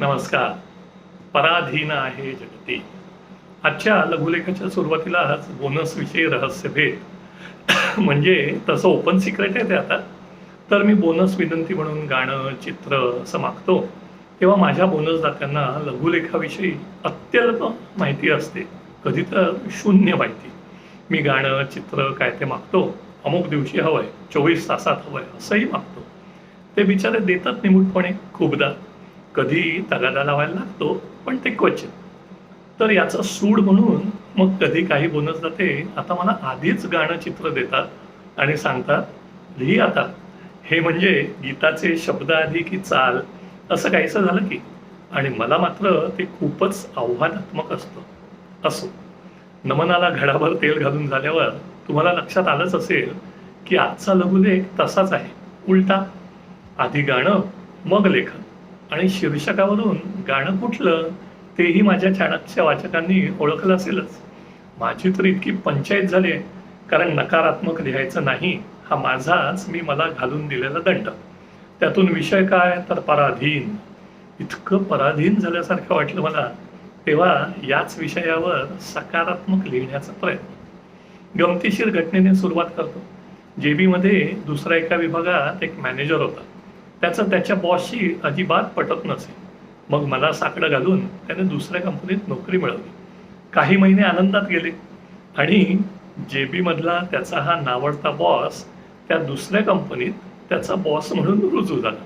नमस्कार. पराधीन आहे जगती. आजच्या लघुलेखाच्या सुरुवातीलाच बोनस विषयी रहस्य भेट. म्हणजे तसं ओपन सिक्रेट आहे ते आता. तर मी बोनस विनंती म्हणून गाणं चित्र असं मागतो. तेव्हा माझ्या बोनसदात्यांना लघुलेखाविषयी अत्यल्प माहिती असते. कधी तर शून्य माहिती. मी गाणं चित्र काय ते मागतो. अमुक दिवशी हवंय चोवीस तासात हवंय असंही मागतो. ते बिचारे देतात निमूटपणे खूपदा. कधी तगादा लावायला लागतो पण ते क्वचित. तर याचं सूड म्हणून मग कधी काही बोनस जाते आता मला आधीच गाणं चित्र देतात आणि सांगतात लिही आता. हे म्हणजे गीताचे शब्द आधी की चाल असं काहीसं झालं की. आणि मला मात्र ते खूपच आव्हानात्मक असतं. असो. नमनाला घडाभर तेल घालून झाल्यावर तुम्हाला लक्षात आलंच असेल की आजचा लघुलेख तसाच आहे. उलटा. आधी गाणं मग लेखन. आणि शीर्षकावरून गाणं कुठलं तेही माझ्या चाणक्य वाचकांनी ओळखलं असेलच. माझी तर इतकी पंचायत झाली आहे कारण नकारात्मक लिहायचं नाही हा माझाच मी मला घालून दिलेला दंड. त्यातून विषय काय तर पराधीन. इतकं पराधीन झाल्यासारखं वाटलं मला तेव्हा याच विषयावर सकारात्मक लिहिण्याचा प्रयत्न. गमतीशीर घटनेने सुरुवात करतो. जेबीमध्ये दुसऱ्या एका विभागात एक मॅनेजर होता. त्याचं त्याच्या बॉसशी अजिबात पटत नसे. मग मला साकडं घालून त्याने दुसऱ्या कंपनीत नोकरी मिळवली. काही महिने आनंदात गेले. आणि जेबी मधला त्याचा हा नावडता बॉस त्या दुसऱ्या कंपनीत त्याचा बॉस म्हणून रुजू झाला.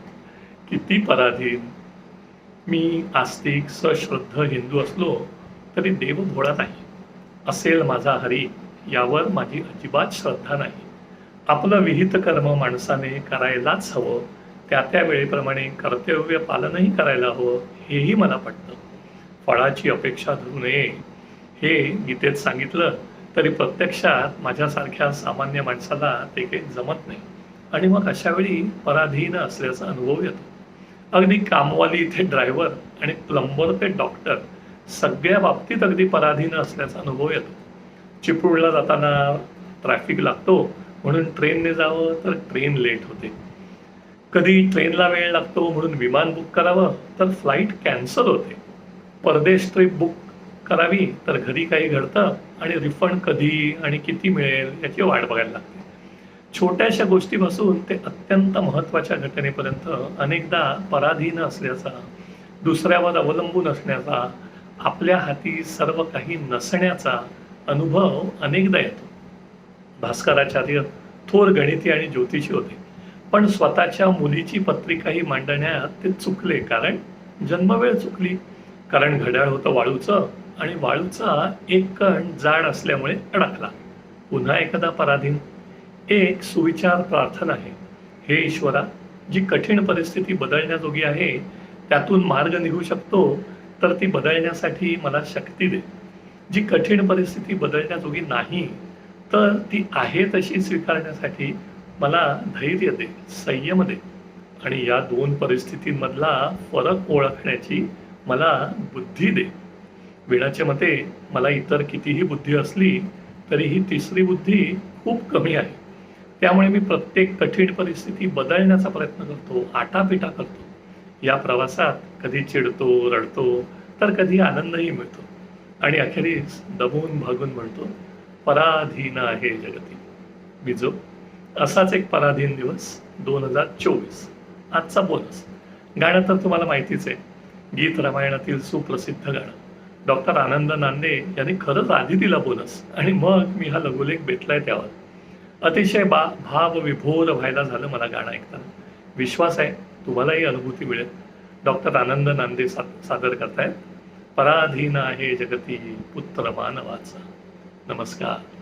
किती पराधीन. मी आस्तिक सश्रद्ध हिंदू असलो तरी देव भोळा नाही. असेल माझा हरी यावर माझी अजिबात श्रद्धा नाही. आपलं विहित कर्म माणसाने करायलाच हवं. त्या त्या वेळेप्रमाणे कर्तव्य पालनही करायला हवं हेही मला पटतं फळाची अपेक्षा धरू नये हे गीतेत सांगितलं तरी प्रत्यक्षात माझ्यासारख्या सामान्य माणसाला ते काही जमत नाही. आणि मग अशावेळी पराधीन असल्याचा अनुभव येतो. अगदी कामवाली इथे ड्रायव्हर आणि प्लंबर ते डॉक्टर सगळ्या बाबतीत अगदी पराधीन असल्याचा अनुभव येतो. चिपळूणला जाताना ट्रॅफिक लागतो म्हणून ट्रेनने जावं तर ट्रेन लेट होते. कधी ट्रेनला वेळ लागतो म्हणून विमान बुक करावं तर फ्लाईट कॅन्सल होते. परदेश ट्रिप बुक करावी तर घरी काही घडतं आणि रिफंड कधी आणि किती मिळेल याची वाट बघायला लागते. छोट्याशा गोष्टीपासून ते अत्यंत महत्त्वाच्या घटनेपर्यंत अनेकदा पराधीन असल्याचा दुसऱ्यावर अवलंबून असण्याचा आपल्या हाती सर्व काही नसण्याचा अनुभव अनेकदा येतो. भास्कराचार्य थोर गणिती आणि ज्योतिषी होते. पण स्वतःच्या मुलीची पत्रिकाही मांडण्यात ते चुकले कारण जन्मवेळ चुकली. कारण घड्याळ होतं वाळूचं आणि वाळूचा एक कण जाड असल्यामुळे अडकला. पुन्हा एकदा पराधीन. एक सुविचार प्रार्थना आहे. हे ईश्वरा जी कठीण परिस्थिती बदलण्याजोगी आहे त्यातून मार्ग निघू शकतो तर ती बदलण्यासाठी मला शक्ती दे. जी कठीण परिस्थिती बदलण्याजोगी नाही तर ती आहे तशी स्वीकारण्यासाठी मला धैर्य दे संयम दे. आणि या दोन परिस्थितींमधला फरक ओळखण्याची मला बुद्धी दे. वेळाच्या मते मला इतर कितीही बुद्धी असली तरीही तिसरी बुद्धी खूप कमी आहे. त्यामुळे मी प्रत्येक कठीण परिस्थिती बदलण्याचा प्रयत्न करतो आटापिटा करतो. या प्रवासात कधी चिडतो रडतो तर कधी आनंदही मिळतो. आणि अखेरीस दबून भागून म्हणतो पराधीन आहे जगती. बिजो असाच एक पराधीन दिवस दोन हजार चोवीस. आजचा बोनस गाणं तर तुम्हाला माहितीच आहे. गीत रामायणातील सुप्रसिद्ध गाणं. डॉक्टर आनंद नांदे यांनी खरंच आधी दिला बोनस आणि मग मी हा लघुलेख भेटलाय त्यावर. अतिशय बा भाव विभोर व्हायला झालं मला गाणं ऐकताना. विश्वास आहे तुम्हालाही अनुभूती मिळेल. डॉक्टर आनंद नांदे सा सादर करतायत. पराधीन आहे जगती पुत्र मानवाचा. नमस्कार.